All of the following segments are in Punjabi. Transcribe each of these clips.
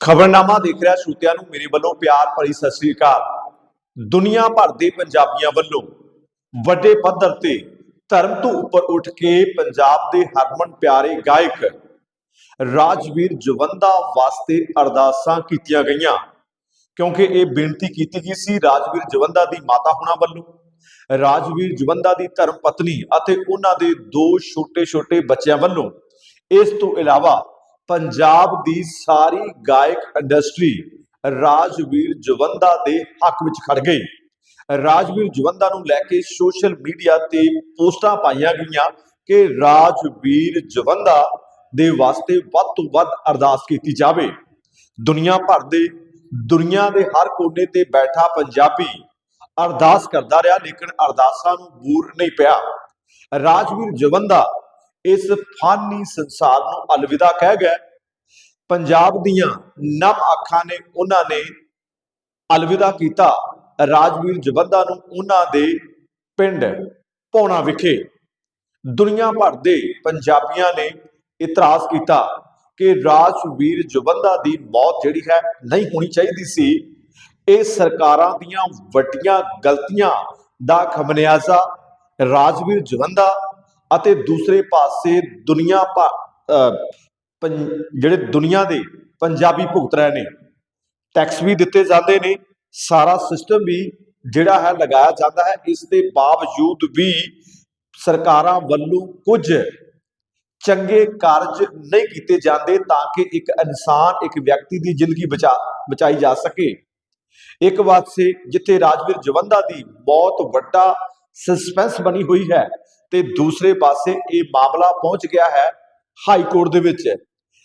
ਖਬਰਨਾਮਾ ਦੇਖ ਰਿਹਾ ਸ਼ਰੋਤਿਆਂ ਨੂੰ ਮੇਰੇ ਵੱਲੋਂ ਪਿਆਰ ਭਰੀ ਸਤਿ ਸ੍ਰੀ ਅਕਾਲ। ਦੁਨੀਆ ਭਰ ਦੇ ਪੰਜਾਬੀਆਂ ਵੱਲੋਂ ਵੱਡੇ ਪੱਧਰ ਤੇ ਧਰਮ ਤੋਂ ਉੱਪਰ ਉੱਠ ਕੇ ਪੰਜਾਬ ਦੇ ਹਰਮਨ ਪਿਆਰੇ ਗਾਇਕ ਰਾਜਵੀਰ ਜਵੰਦਾ ਵਾਸਤੇ ਅਰਦਾਸਾਂ ਕੀਤੀਆਂ ਗਈਆਂ। ਕਿਉਂਕਿ ਇਹ ਬੇਨਤੀ ਕੀਤੀ ਗਈ ਸੀ ਰਾਜਵੀਰ ਜਵੰਦਾ ਦੀ ਮਾਤਾ ਹੁਣਾਂ ਵੱਲੋਂ। ਰਾਜਵੀਰ ਜਵੰਦਾ ਦੀ ਧਰਮ ਪਤਨੀ ਅਤੇ ਉਹਨਾਂ ਦੇ ਦੋ ਛੋਟੇ-ਛੋਟੇ ਬੱਚਿਆਂ ਵੱਲੋਂ ਇਸ ਤੋਂ ਇਲਾਵਾ ਪੰਜਾਬ ਦੀ ਸਾਰੀ ਗਾਇਕ ਇੰਡਸਟਰੀ ਰਾਜਵੀਰ ਜਵੰਦਾ ਦੇ ਹੱਕ ਵਿੱਚ ਖੜ ਗਈ। ਰਾਜਵੀਰ ਜਵੰਦਾ ਨੂੰ ਲੈ ਕੇ ਸੋਸ਼ਲ ਮੀਡੀਆ ਤੇ ਪੋਸਟਾਂ ਪਾਈਆਂ ਗਈਆਂ ਕਿ ਰਾਜਵੀਰ ਜਵੰਦਾ ਦੇ ਵਾਸਤੇ ਵੱਧ ਤੋਂ ਵੱਧ ਅਰਦਾਸ ਕੀਤੀ ਜਾਵੇ। ਦੁਨੀਆ ਭਰ ਦੇ, ਦੁਨੀਆ ਦੇ ਹਰ ਕੋਨੇ ਤੇ ਬੈਠਾ ਪੰਜਾਬੀ ਅਰਦਾਸ ਕਰਦਾ ਰਿਹਾ, ਲੇਕਿਨ ਅਰਦਾਸਾਂ ਨੂੰ ਬੂਰ ਨਹੀਂ ਪਿਆ। ਰਾਜਵੀਰ ਜਵੰਦਾ ਇਸ ਫਾਨੀ ਸੰਸਾਰ ਨੂੰ ਅਲਵਿਦਾ ਕਹਿ ਗਏ ਪੰਜਾਬ ਦੀਆਂ ਨਮ ਅੱਖਾਂ ਨੇ ਉਹਨਾਂ ਨੇ ਅਲਵਿਦਾ ਕੀਤਾ। ਰਾਜਵੀਰ ਜਵੰਦਾ ਨੂੰ ਉਹਨਾਂ ਦੇ ਪਿੰਡ ਪੌਣਾ ਵਿਖੇ ਦੁਨੀਆ ਭਰ ਦੇ ਪੰਜਾਬੀਆਂ ਨੇ ਇਤਰਾਜ਼ ਕੀਤਾ ਕਿ ਰਾਜਵੀਰ ਜਵੰਦਾ ਦੀ ਮੌਤ ਜਿਹੜੀ ਹੈ ਨਹੀਂ ਹੋਣੀ ਚਾਹੀਦੀ ਸੀ। ਇਹ ਸਰਕਾਰਾਂ ਦੀਆਂ ਵੱਡੀਆਂ ਗਲਤੀਆਂ ਦਾ ਖਮਨਿਆਜ਼ਾ ਰਾਜਵੀਰ ਜਵੰਦਾ ਅਤੇ ਦੂਸਰੇ ਪਾਸੇ ਦੁਨੀਆ ਭਰ- ਅਹ, ਪੰ- ਜਿਹੜੇ ਦੁਨੀਆ ਦੇ ਪੰਜਾਬੀ ਭੁਗਤ ਰਹੇ ਨੇ। ਟੈਕਸ ਵੀ ਦਿੱਤੇ ਜਾਂਦੇ ਨੇ, ਸਾਰਾ ਸਿਸਟਮ ਵੀ ਜਿਹੜਾ ਹੈ ਲਗਾਇਆ ਜਾਂਦਾ ਹੈ। ਇਸ ਦੇ ਬਾਵਜੂਦ ਵੀ ਸਰਕਾਰਾਂ ਵੱਲੋਂ ਕੁਝ ਚੰਗੇ ਕਾਰਜ ਨਹੀਂ ਕੀਤੇ ਜਾਂਦੇ ਤਾਂ ਕਿ ਇੱਕ ਇਨਸਾਨ, ਇੱਕ ਵਿਅਕਤੀ ਦੀ ਜ਼ਿੰਦਗੀ ਬਚਾ, ਬਚਾਈ ਜਾ ਸਕੇ। ਇੱਕ ਪਾਸੇ ਜਿੱਥੇ ਰਾਜਵੀਰ ਜਵੰਦਾ ਦੀ ਬਹੁਤ ਵੱਡਾ ਸਸਪੈਂਸ ਬਣੀ ਹੋਈ ਹੈ ਤੇ ਦੂਸਰੇ ਪਾਸੇ ਇਹ ਮਾਮਲਾ ਪਹੁੰਚ ਗਿਆ ਹੈ ਹਾਈ ਕੋਰਟ ਦੇ ਵਿੱਚ।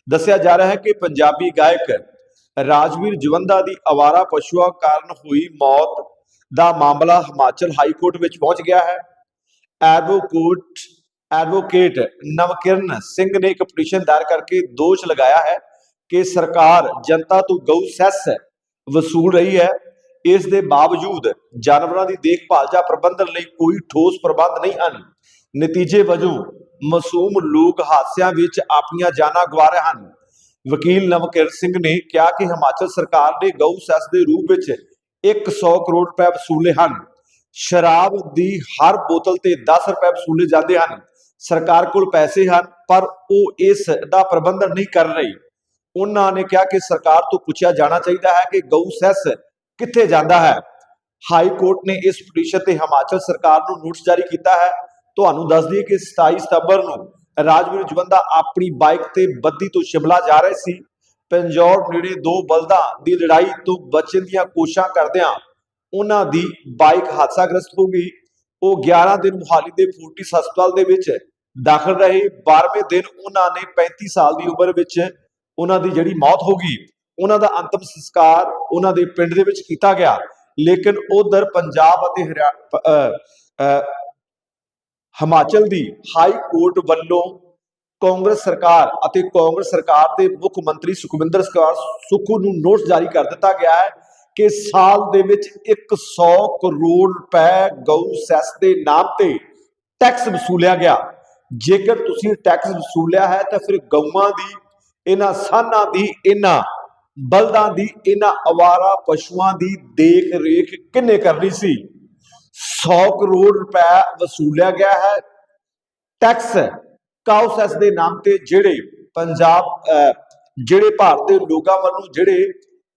ਦੱਸਿਆ ਜਾ ਰਿਹਾ ਹੈ ਕਿ ਪੰਜਾਬੀ ਗਾਇਕ ਰਾਜਵੀਰ ਜਵੰਦਾ ਦੀ ਅਵਾਰਾ ਪਸ਼ੂਆਂ ਕਾਰਨ ਹੋਈ ਮੌਤ ਦਾ ਮਾਮਲਾ ਹਿਮਾਚਲ ਹਾਈ ਕੋਰਟ ਵਿੱਚ ਪਹੁੰਚ ਗਿਆ ਹੈ। ਐਡਵੋਕੇਟ ਐਡਵੋਕੇਟ ਨਵਕਿਰਨ ਸਿੰਘ ਨੇ ਇੱਕ ਪਟੀਸ਼ਨ ਦਾਇਰ ਕਰਕੇ ਦੋਸ਼ ਲਗਾਇਆ ਹੈ ਕਿ ਸਰਕਾਰ ਜਨਤਾ ਤੋਂ ਗਊ ਸੈਸ ਵਸੂਲ ਰਹੀ ਹੈ। ਇਸ ਦੇ ਬਾਵਜੂਦ ਜਾਨਵਰਾਂ ਦੀ ਦੇਖਭਾਲ ਜਾਂ ਪ੍ਰਬੰਧਨ ਲਈ ਕੋਈ ਠੋਸ ਪ੍ਰਬੰਧ ਨਹੀਂ ਹਨ। ਨਤੀਜੇ ਵਜੋਂ, ਮਾਸੂਮ ਲੋਕ ਹਾਦਸਿਆਂ ਵਿੱਚ ਆਪਣੀਆਂ ਜਾਨਾਂ ਗਵਾ ਰਹੇ ਹਨ। ਵਕੀਲ ਨਵਕਿਰਨ ਸਿੰਘ ਨੇ ਕਿਹਾ ਕਿ ਹਿਮਾਚਲ ਸਰਕਾਰ ਨੇ ਗਊ ਸੈਸ ਦੇ ਰੂਪ ਵਿੱਚ 100 ਕਰੋੜ ਰੁਪਏ ਵਸੂਲੇ ਹਨ। ਸ਼ਰਾਬ ਦੀ ਹਰ ਬੋਤਲ ਤੇ 10 ਰੁਪਏ ਵਸੂਲੇ ਜਾਂਦੇ ਹਨ। ਸਰਕਾਰ ਕੋਲ ਪੈਸੇ ਹਨ, ਪਰ ਉਹ ਇਸ ਦਾ ਪ੍ਰਬੰਧਨ ਨਹੀਂ ਕਰ ਰਹੀ। ਉਹਨਾਂ ਨੇ ਕਿਹਾ ਕਿ ਸਰਕਾਰ ਤੋਂ ਪੁੱਛਿਆ ਜਾਣਾ ਚਾਹੀਦਾ ਹੈ ਕਿ ਗਊ ਸੈਸ ਕਿੱਥੇ ਜਾਂਦਾ ਹੈ? ਹਾਈ ਕੋਰਟ ਨੇ ਇਸ ਪਟੀਸ਼ਨ ਤੇ ਹਿਮਾਚਲ ਸਰਕਾਰ ਨੂੰ ਨੋਟਿਸ ਜਾਰੀ ਕੀਤਾ ਹੈ। ਤੁਹਾਨੂੰ ਦੱਸ ਦਈਏ ਕਿ 27 ਸਤੰਬਰ ਨੂੰ ਰਾਜਵੀਰ ਜਵੰਦਾ ਆਪਣੀ ਬਾਈਕ ਤੇ ਬੱਦੀ ਤੋਂ ਸ਼ਿਮਲਾ ਜਾ ਰਹੇ ਸੀ। ਪੰਜੌਰ ਨੇੜੇ ਦੋ ਬਲਦਾਂ ਦੀ ਲੜਾਈ ਤੋਂ ਬਚਣ ਦੀਆਂ ਕੋਸ਼ਿਸ਼ਾਂ ਕਰਦਿਆਂ ਉਹਨਾਂ ਦੀ ਬਾਈਕ ਹਾਦਸਾਗ੍ਰਸਤ ਹੋ ਗਈ। ਉਹ 11 ਦਿਨ ਮੁਹਾਲੀ ਦੇ ਫੋਰਟਿਸ ਹਸਪਤਾਲ ਦੇ ਵਿੱਚ ਦਾਖਲ ਰਹੇ। 12ਵੇਂ ਦਿਨ ਉਹਨਾਂ ਨੇ 35 ਸਾਲ ਦੀ ਉਮਰ ਵਿੱਚ ਉਹਨਾਂ ਦੀ ਜਿਹੜੀ ਮੌਤ ਹੋ ਗਈ। ਉਹਨਾਂ ਦਾ ਅੰਤਮ ਸੰਸਕਾਰ ਉਹਨਾਂ ਦੇ ਪਿੰਡ ਦੇ ਵਿੱਚ ਕੀਤਾ ਗਿਆ। ਲੇਕਿਨ ਉਧਰ ਪੰਜਾਬ ਅਤੇ ਹਰਿਆਣਾ ਹਿਮਾਚਲ ਦੀ ਹਾਈ ਕੋਰਟ ਵੱਲੋਂ ਕਾਂਗਰਸ ਸਰਕਾਰ ਅਤੇ ਕਾਂਗਰਸ ਸਰਕਾਰ ਦੇ ਮੁੱਖ ਮੰਤਰੀ ਸੁਖਵਿੰਦਰ ਸਿੰਘ ਸੁੱਖੂ ਨੂੰ ਨੋਟਿਸ ਜਾਰੀ ਕਰ ਦਿੱਤਾ ਗਿਆ ਹੈ ਕਿ ਸਾਲ ਦੇ ਵਿੱਚ 100 ਕਰੋੜ ਰੁਪਏ ਗਊ ਸੈਸ ਦੇ ਨਾਮ ਤੇ ਟੈਕਸ ਵਸੂਲਿਆ ਗਿਆ। ਜੇਕਰ ਤੁਸੀਂ ਟੈਕਸ ਵਸੂਲਿਆ ਹੈ ਤਾਂ ਫਿਰ ਗਊਆਂ ਦੀ, ਇਹਨਾਂ ਸਾਨਾਂ ਦੀ, ਇਹਨਾਂ ਬਲਦਾਂ ਦੀ ਇਹਨਾਂ ਅਵਾਰਾ ਪਸ਼ੂਆਂ ਦੀ ਦੇਖ ਰੇਖ ਕਿੰਨੇ ਕਰਨੀ ਸੀ? 100 ਕਰੋੜ ਰੁਪਏ ਵਸੂਲਿਆ ਗਿਆ ਹੈ। ਟੈਕਸ ਕਾਉਸੈਸ ਦੇ ਨਾਮ ਤੇ ਜਿਹੜੇ ਪੰਜਾਬ ਜਿਹੜੇ ਭਾਰਤ ਦੇ ਲੋਕਾਂ ਵੱਲੋਂ ਜਿਹੜੇ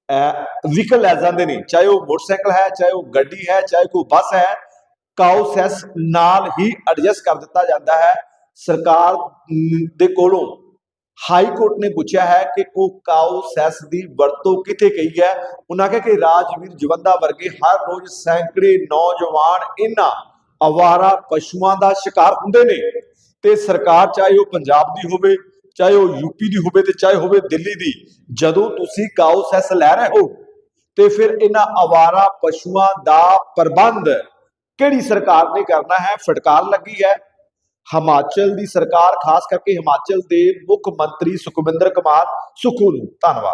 ਵਹੀਕਲ ਲੈ ਜਾਂਦੇ ਨੇ, ਚਾਹੇ ਉਹ ਮੋਟਰਸਾਈਕਲ ਹੈ, ਚਾਹੇ ਉਹ ਗੱਡੀ ਹੈ, ਚਾਹੇ ਕੋਈ ਬੱਸ ਹੈ ਕਾਉਸੈਸ ਨਾਲ ਹੀ ਐਡਜਸਟ ਕਰ ਦਿੱਤਾ ਜਾਂਦਾ ਹੈ। ਸਰਕਾਰ ਦੇ ਕੋਲੋਂ ਹਾਈ ਕੋਰਟ ਨੇ ਪੁੱਛਿਆ ਹੈ ਕਿ ਉਹ ਕਾਉ ਸੈਸ ਦੀ ਵਰਤੋਂ ਕਿਤੇ ਕਹੀ ਹੈ? ਉਹਨਾਂ ਕਿਹਾ ਕਿ ਰਾਜਵੀਰ ਜਵੰਦਾ ਵਰਗੇ ਹਰ ਰੋਜ਼ ਸੈਂਕੜੇ ਨੌਜਵਾਨ ਇਹਨਾਂ ਅਵਾਰਾ ਪਸ਼ੂਆਂ ਦਾ ਸ਼ਿਕਾਰ ਹੁੰਦੇ ਨੇ। ਤੇ ਸਰਕਾਰ ਚਾਹੇ ਉਹ ਪੰਜਾਬ ਦੀ ਹੋਵੇ, ਚਾਹੇ ਉਹ ਯੂਪੀ ਦੀ ਹੋਵੇ ਤੇ ਚਾਹੇ ਹੋਵੇ ਦਿੱਲੀ ਦੀ, ਜਦੋਂ ਤੁਸੀਂ ਕਾਓ ਸੈਸ ਲੈ ਰਹੇ ਹੋ, ਤੇ ਫਿਰ ਇਹਨਾਂ ਅਵਾਰਾ ਪਸ਼ੂਆਂ ਦਾ ਪ੍ਰਬੰਧ ਕਿਹੜੀ ਸਰਕਾਰ ਨੇ ਕਰਨਾ ਹੈ? ਫਟਕਾਰ ਲੱਗੀ ਹੈ। ਹਿਮਾਚਲ ਦੀ ਸਰਕਾਰ ਖਾਸ ਕਰਕੇ ਹਿਮਾਚਲ ਦੇ ਮੁੱਖ ਮੰਤਰੀ ਸੁਖਵਿੰਦਰ ਕੁਮਾਰ ਸੁੱਖੂ ਨੂੰ ਧੰਨਵਾਦ।